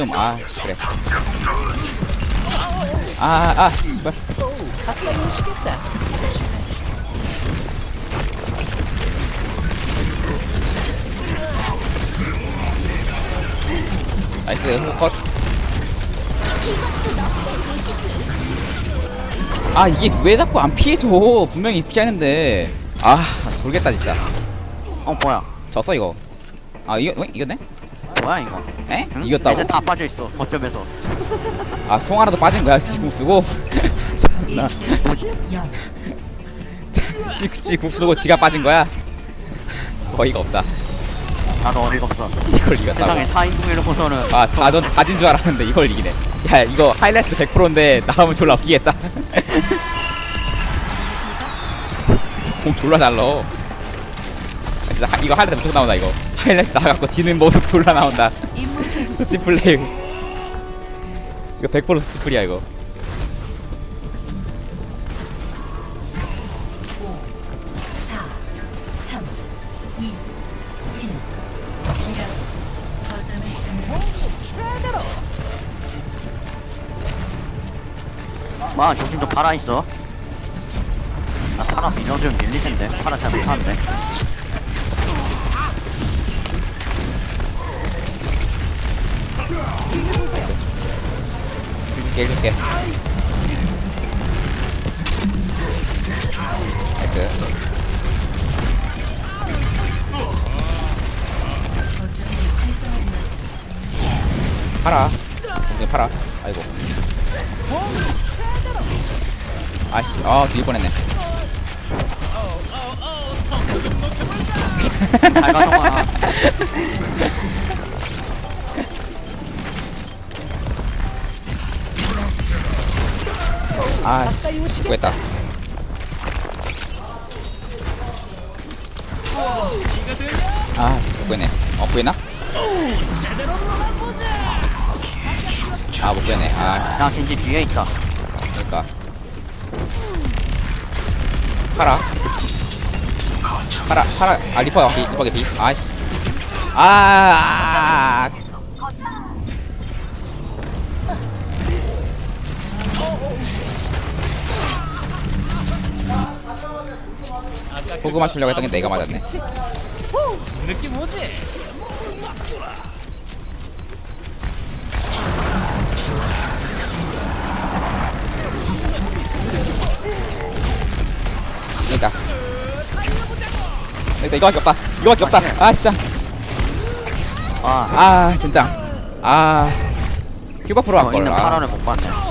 좀, 아, 그래. 아, 아, 씨발. 나이스, 컷. 아, 이게 왜 자꾸 안 피해줘? 분명히 피하는데. 아, 돌겠다, 진짜. 어 뭐야 졌어, 이거. 아, 이거, 어? 이겼네? 뭐야 이거 에? 응? 이겼다고? 애들 다 빠져 있어 거점에서 아, 송 하나도 빠진 거야, 지금 쓰고. 참나. 뭐지? 지, 지 국수고 지가 빠진 거야? 어이가 없다. 나도 어이가 없어 이걸 이겼다고. 세상에 4인궁을 보서는 아, 다전, 다진 줄 알았는데 이걸 이기네. 야, 이거 하이라이트 100%인데 나오면 졸라 웃기겠다. 공 졸라 잘 넣어. 아, 진짜 하- 이거 하이라이트 무조건 나온다, 이거. 하이라이트 나가갖고 지는 모습 졸라 나온다. 수치 플레이. 이거 100% 수치 플이야, 이거. 와 조심도 팔아 있어 나 팔아 민영 좀 밀리텐데 팔아 잘 못하는데 줄게, 해줄게. 나이스. 팔아. 이거 팔아. 아이고. 아씨, 아, 뒤질 뻔했네. 잘 가져가 아씨, 수고했다. 아 씨, 못 구했네. 어, 구했나? 아, 못 구했네. 아, 나 겐지 뒤에 있다 그러니까. 팔아. 팔아, 팔아. 아, 리퍼 비, 리퍼 개피. 아씨. 아, 호그 맞추려고 했던 게 내가 맞았네. 느낌 오지? 그러니까. 그러니까 이거밖에 없다. 이거밖에 없다. 아, 진짜. 아 아, 진짜. 아. 큐바 프로 어, 할걸. 있는 아. 팔아를 못 봤네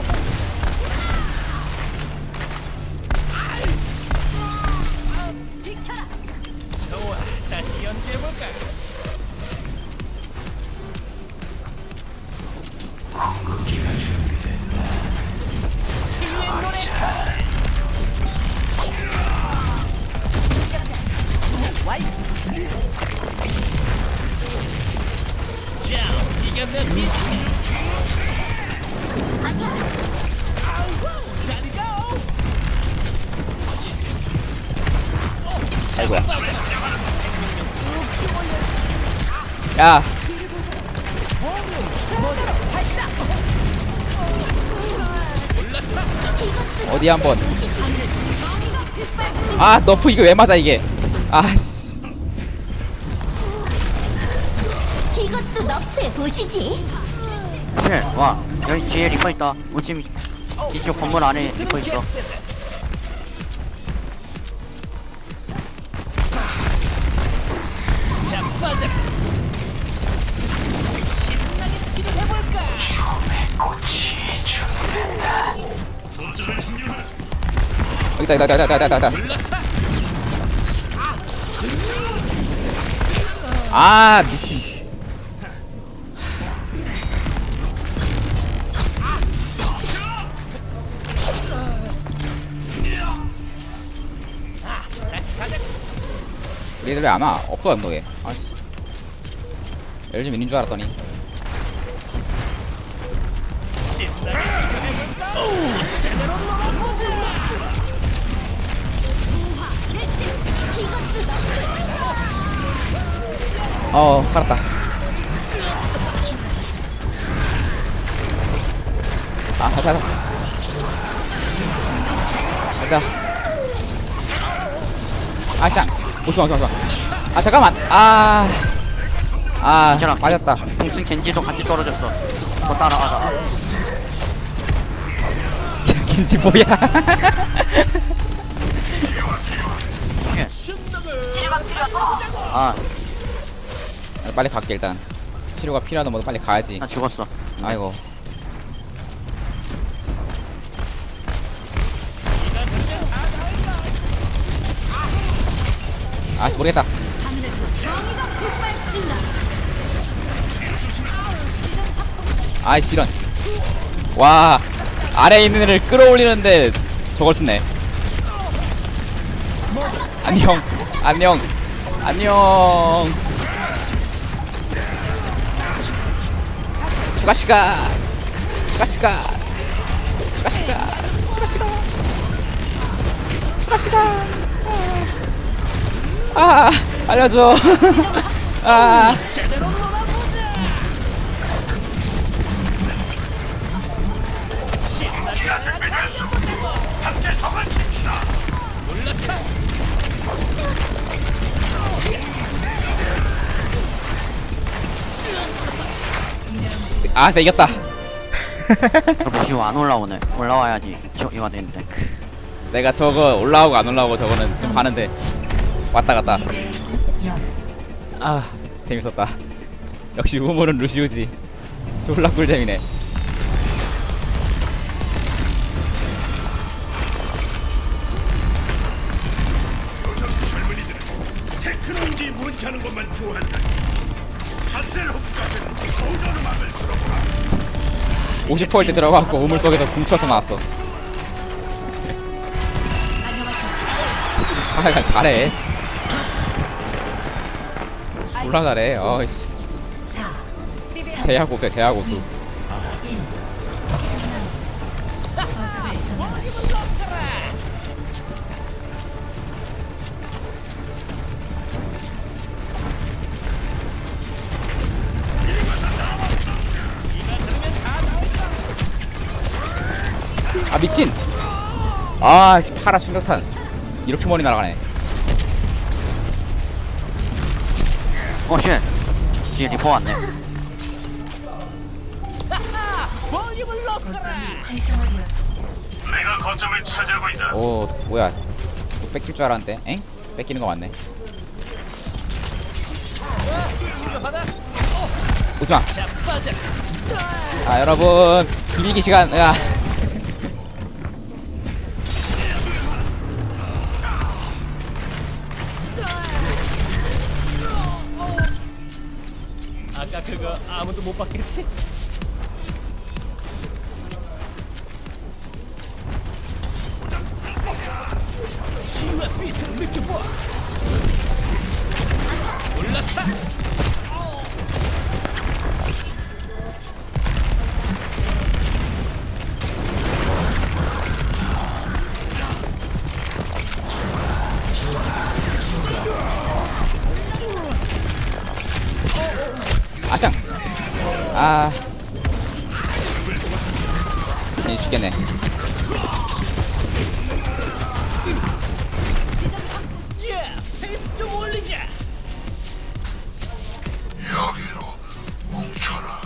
아이고야. 야. 어디 한번. 아, 너프 이거 왜 맞아 이게? 아씨. 너프해 보시지. 네, 와 여기 뒤에 리퍼 있다 우찜 이쪽 건물 안에 리퍼 있어 자, 빠져. 신나게 치료해 볼까? 여기다 여기다 여기다 여기다 여기다. 불렀어. 아, 미친. 애들 왜 안 와? 없어 언덕에. 아씨. 열심 있는 줄 알았더니. 어, 팔았다. 아 가자 가자 가자 아쌍 오지마 오지마 오지마. 아 잠깐만. 아아 괜찮아. 빠졌다. 동승 겐지도 같이 떨어졌어. 너 따라가자. 겐지 뭐야? 아, 아, 빨리 갈게 일단. 치료가 필요하다 모두 빨리 가야지. 나 죽었어. 아이고 아씨 모르겠다. 아이씨 이런. 와 아래에 있는 애를 끌어올리는데 저걸 쓰네. 안녕 안녕 안녕. 추가 시간 추가 시간 추가 시간 추가 시간 추가 시간 아 알려줘 아. 아, 나 이겼다. 너 보시고 안 올라오네. 올라와야지. 저 이와 되는데. 내가 저거 올라오고 안 올라오고 저거는 좀 하는데 왔다 갔다. 아, 재밌었다. 역시 우물은 루시우지. 졸라 꿀잼이네. 테크놀로지 문자는 것만 좋아한다. 하셀호프까지는 도전 음악을 들어보라. 50%일 때 들어가고 우물 속에서 뭉쳐서 나왔어. 아, 그냥 잘해. 잘해. 어이씨. 제야 고수야, 제야 고수. 아 미친 아 씨, 파라 충격탄 이렇게 머리 날아가네 어, 쉣. 뒤에 리퍼 왔네. 내가 거점을 차지하고 있다. 오 뭐야 또 뺏길 줄 알았는데 엥? 뺏기는 거 맞네. 오지마. 아 여러분 비비기 시간 야 아무도 못 봤겠지? 시와 비트를 느껴봐. 올라타. 아 괜히 죽겠네 예, 페이스 좀 올리자. 여기로 뭉쳐라.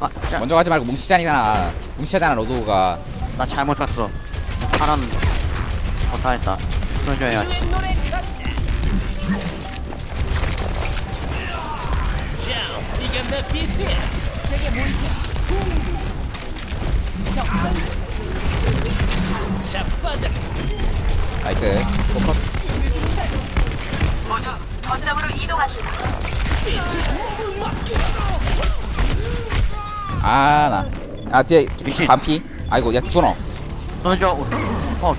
아, 자, 먼저 가지 말고 뭉치자니잖아 뭉치자잖아 로도가 나 잘못 샀어. 파란 못하겠다. 풀어줘야지. 나이스 포커 아나 아 뒤에 미신. 반피 아이고 야 쏘줘. 어?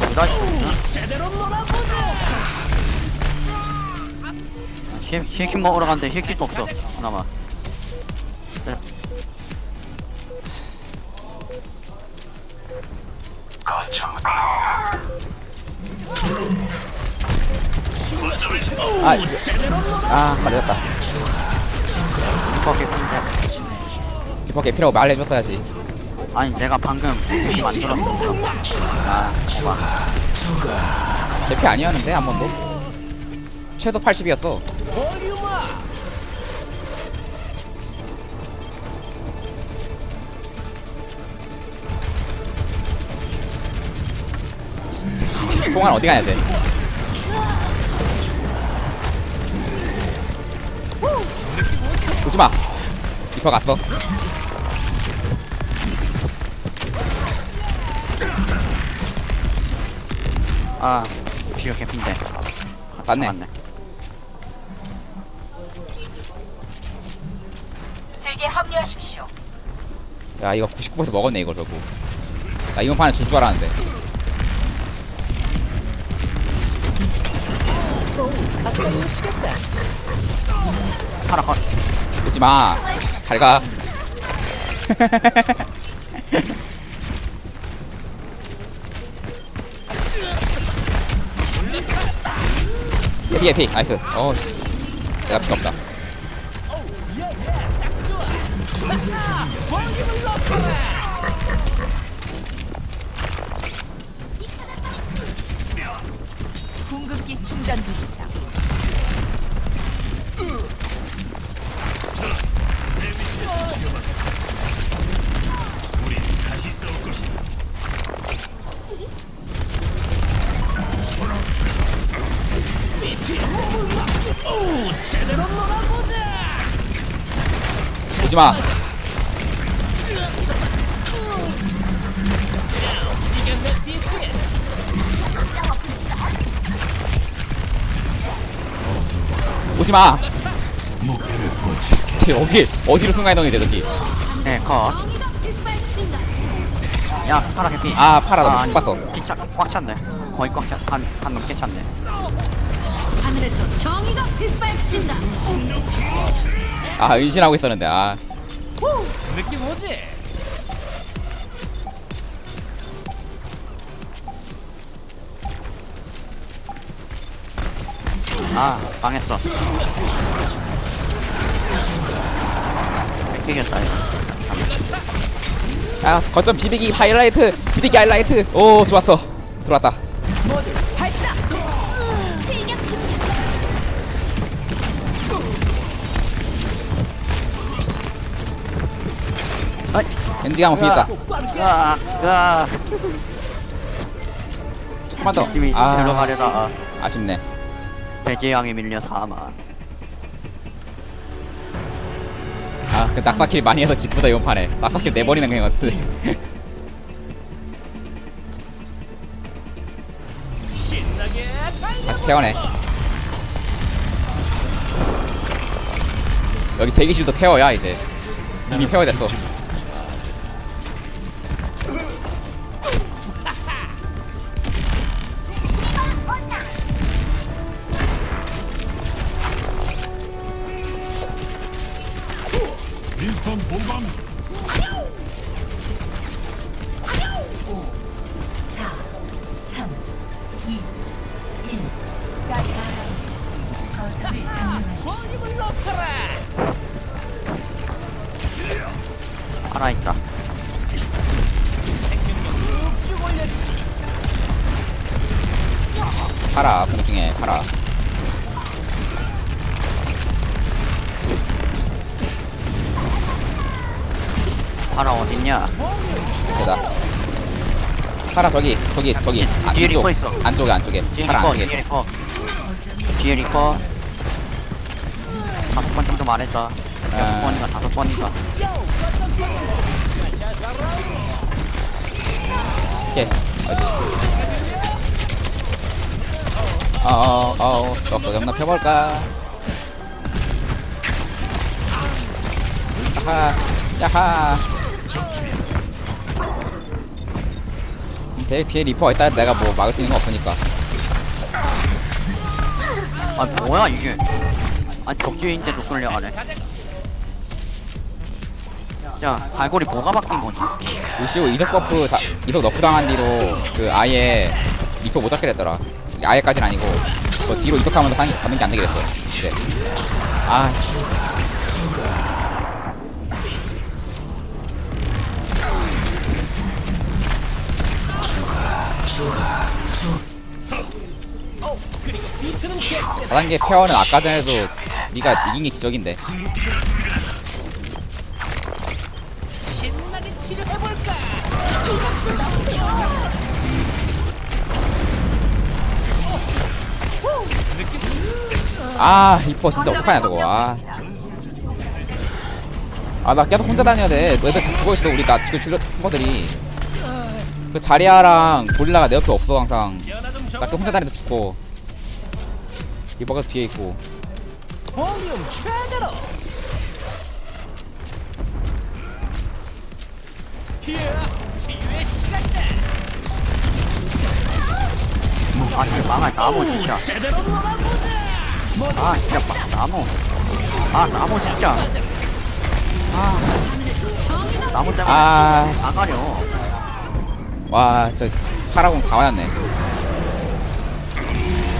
제대로 놀아보자. 힐, 힐킷 먹으러 갔는데 힐킷도 없어. 그나마. 아, 아, 가려졌다. 리퍼 개쁜데. 리퍼 개피라고 말해줬어야지. 아니 내가 방금 이 만들었어 아 봐봐 개피 아니었는데 한 번도? 최소 80이었어. 볼륨아. 동안 어디 가냐 쟤 오지마. 리퍼 갔어. 아 비어 개핀데. 맞네. 맞네. 제게 합류하십시오. 야 이거 99% 먹었네 이걸 결국. 나 이번 판에 줄 줄 알았는데. 파라 컷 오지 마. 잘가. 에피 에피. 나이스. 어 내가 필요 없다. 궁극기 충전 중이다. 오지마. 오지마 쟤 여기 어디로 순간이동이 돼 저기 네 컷야 정의가 빗발친다. 파라 개피 아, 파라, 나 아니, 못 봤어. 기차 꽉 찼네 거의 꽉찼한한 넘게 찼네 하늘에서 정의가 빗발친다. 아 은신하고 있었는데 아 느낌 오지? 아 망했어 이거. 아 거점 비비기 하이라이트 비비기 하이라이트. 오 좋았어. 들어왔다. 어이. 겐지가 한번 으아 한번 더. 열심히 아, 들어가려다가 아쉽네. 배제양에 밀려 사망 낙사킬 많이 해서 기쁘다 이번 판에 낙사킬 내버리는 그냥 같은데. 다시 태워내. 여기 대기실도 태워야 이제. 이미 태워됐어 저기 저기 아, 뒤에 리퍼 있어. 안쪽에 안쪽에. 뒤에 리퍼 안쪽에. 뒤에 리퍼. 뒤에 리퍼. 다섯 번 정도 말했다. 여섯 아. 번인가 다섯 번인가. 오케이. 어어어 썩썩 한번 펴볼까? 야하. 야하 대 뒤에 리퍼가 있다 내가 뭐 막을 수 있는 거 없으니까. 아 뭐야 이게? 아니 적지인데도 끌려가네. 야 갈고리 뭐가 바뀐 거지? 루시오 이석 버프 다, 이석 너프 당한 뒤로 그 아예 리퍼 못 잡게 됐더라. 아예까진 아니고 그 뒤로 이석하면서 상- 받는 게 안 되게 됐어 이제. 아 그리고 비트는 계속 4단계 페어는 아까 전에도 네가 이긴 게 기적인데. 신나게 치료해볼까? 아 이뻐 진짜 어떡하냐 저거. 아. 아나 계속 혼자 다녀야 돼. 애들 다 죽어있어. 우리 나 지금 줄려 친구들이 그 자리아랑 고릴라가 내 옆에 없어 항상 연화 좀나그 줘. 혼자 다니다 죽고 리버가 뒤에 있고 시간이다. 아 진짜 망할 나무 진짜. 아 진짜 막 나무 아 나무 진짜 아 나무 때문에 아. 나가려 와 진짜 파라곤 다 맞았네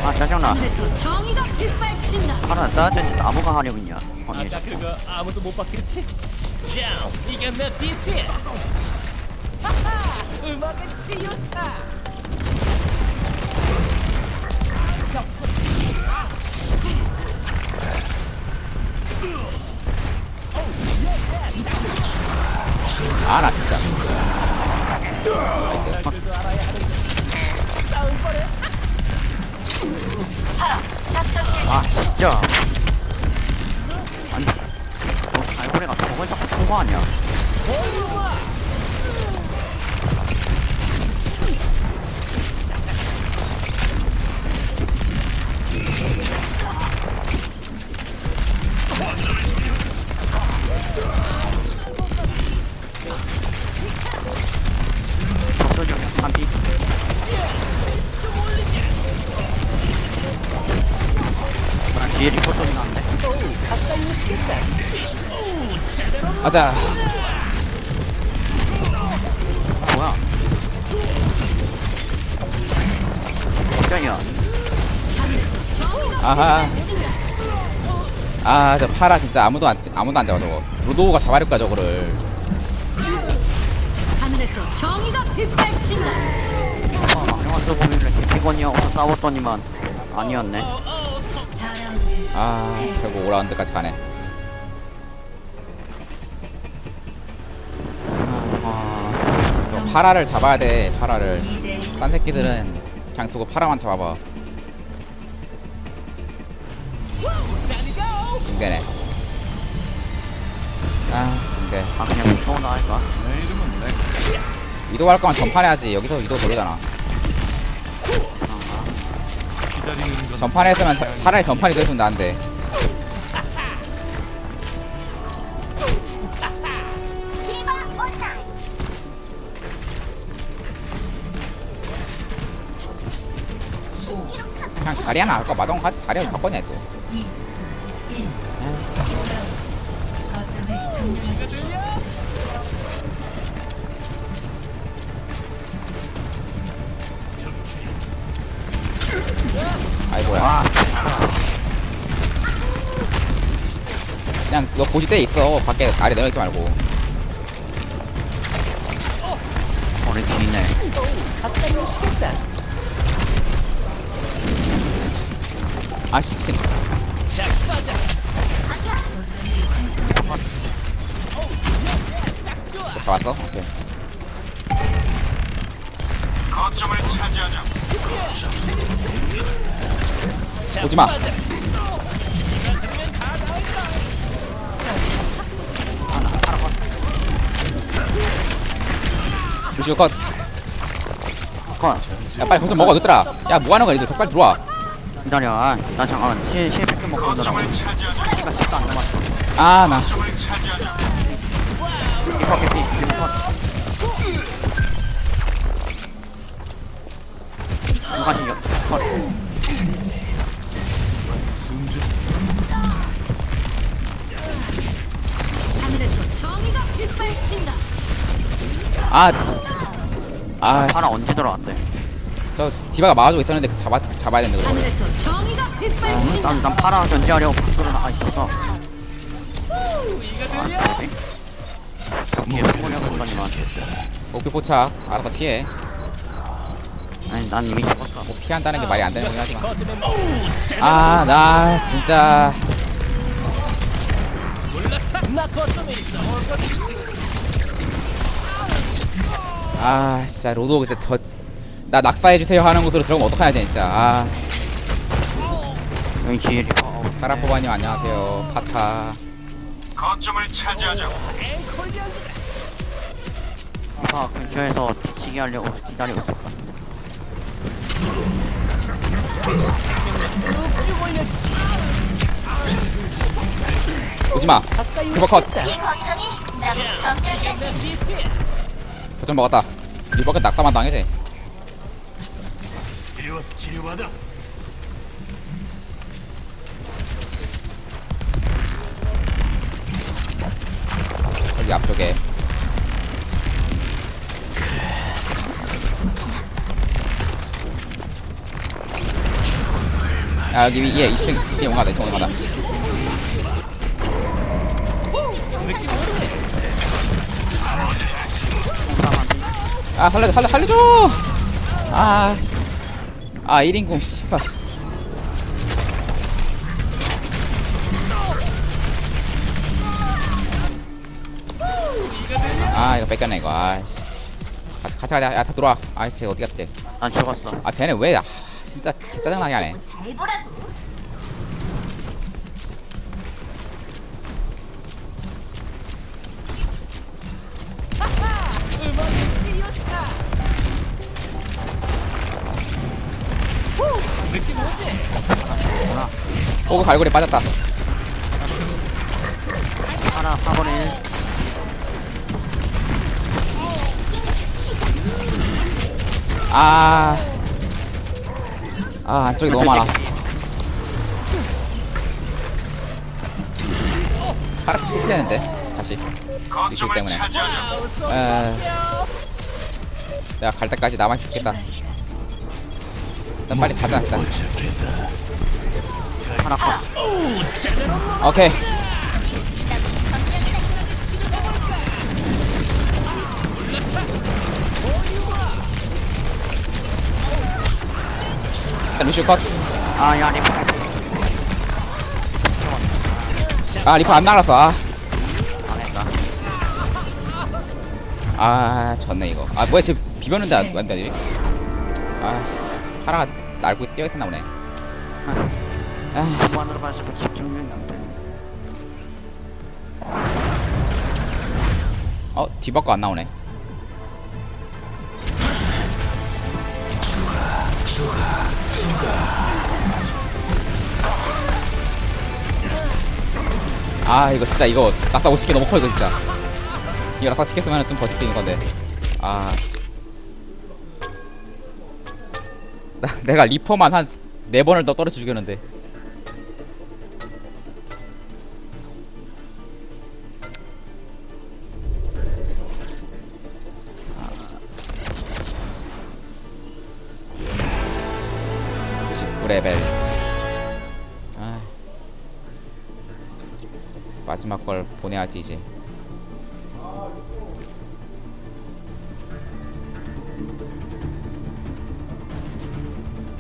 아 짜증나 하늘에서 정의가 빗발친다. 하나 나한테 나무가 하려고 있냐 언니 아까 그거 아무도 못 봤겠지? 자, 이게 내 비트야. 하하, 음악의 치유사. 아 나 진짜 한비 난 뒤에 리포터 좀 나는데 가 자. 뭐야? 아하. 아저 파라 진짜 아무도 안 아무도 안 잡아 저거. 로도가 잡아릴 거야 저거를. 하늘에서 정의가 빗발친다. 아, 영화 써보길래 기피건이어서 싸웠더니만 아니었네. 4라운드 아 결국 5라운드까지 가네 파라를 잡아야 돼 파라를. 2대 딴 새끼들은 그냥 두고 파라만 잡아봐. 등대네. 아 등대 아 그냥 무서운다 할까? 이도 할 거면 전판해야지. 여기서 이도 모르잖아. 전판에 했으면 차, 차라리 전판이 더 했으면 나은데 자리 하나 할까 마동 같이 자리 하나 바꿔냐 또 2, 1. 5라운드. 거점을 점령하십시오. 아이고야 그냥 너 보시대에 있어 밖에 아래 내려있지 말고 다니면 시겠다. 아씨 진 자, 빠져. 잡았어? 오케이 거점을 차지하자. 자, 오지 마. 루시오 컷건야 빨리 거좀 먹어 늦더라 야 뭐하는 거야 니들 빨리 들어와 기다려. 아, 나 잠깐만 실 실패 먹고 오느라 거점을 차지하자. 시간 10도 안 남았어. 아나 거점을 차지하자. 리퍼 개피 리퍼. 인간이 컷. 하늘에서 정의가 빗발친다. 아, 아, 하나 언제 들어왔대? 저 디바가 막아주고 있었는데 그 잡아 잡아야 그거. 하늘에서 정의가 빗발친다. 난, 난 파라 견제하려고 밖으로 나가 있어서. 아? 여기에 소녀가 있더니만. 목표 포착 알아서 피해. 아니 난 이미 죽었어 뭐 피한다는 게 말이 안 되는 거긴 하지만 거점에 아나 진짜 아 진짜 로드 이제 더 나 낙사해주세요 하는 곳으로 들어가면 어떡하냐 진짜. 아. 여기 리퍼. 카라포바님 안녕하세요. 파타. 거점을 연주다 리퍼 근처에서 뒤치기 하려고 기다리고 있었다 오지마. 가까이 리버 컷. 오시겠다. 이게 몇 비트야 거점 먹었다. 리버가 낙사만 당해지 이리 와서 치료받아. 여기 앞쪽에 야 여기 위에 2층 2층 용가다 2층 용가다 아 살려줘 살려 살려줘 아 씨. 아 1인공 씨발. 아 이거 뺏겼네 이거. 아씨. 같이, 같이 가자. 야다 들어와. 아씨 쟤 어디 갔지 난 죽었어. 아 쟤네 왜 아, 진짜 짜증나게 하네. 음악의 오고 갈고리 빠졌다 하나 4번에 1 아. 아, 안쪽이 너무 많아. 파라 피스했는데 다시. 이슈 때문에. 에. 내가 갈 때까지 남아 있겠다. 난 빨리 가자. 일단. 하나 컷 오케이. 일단 루시오 컷. 아야 리퍼 아 리퍼 안 날았어. 아. 아 졌네 이거 아 뭐야 지금 비벼는데 안, 안 되지 아 씨, 파라가 날고 뛰어있었나 보네 아 후반으로 가지고 집중력이 안 되네. 어? 뒤바꿔 안 나오네. 아 이거 진짜 이거 낙사 50개 너무 커 이거 진짜. 이거 낙사 시켰으면 좀 버티는 건데. 아. 나, 내가 리퍼만 한네 번을 더 떨어져 죽였는데 걸 보내야지 이제.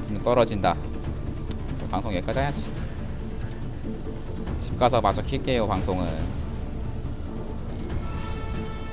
좀 떨어진다. 방송 여기까지 해야지. 집 가서 마저 킬게요 방송은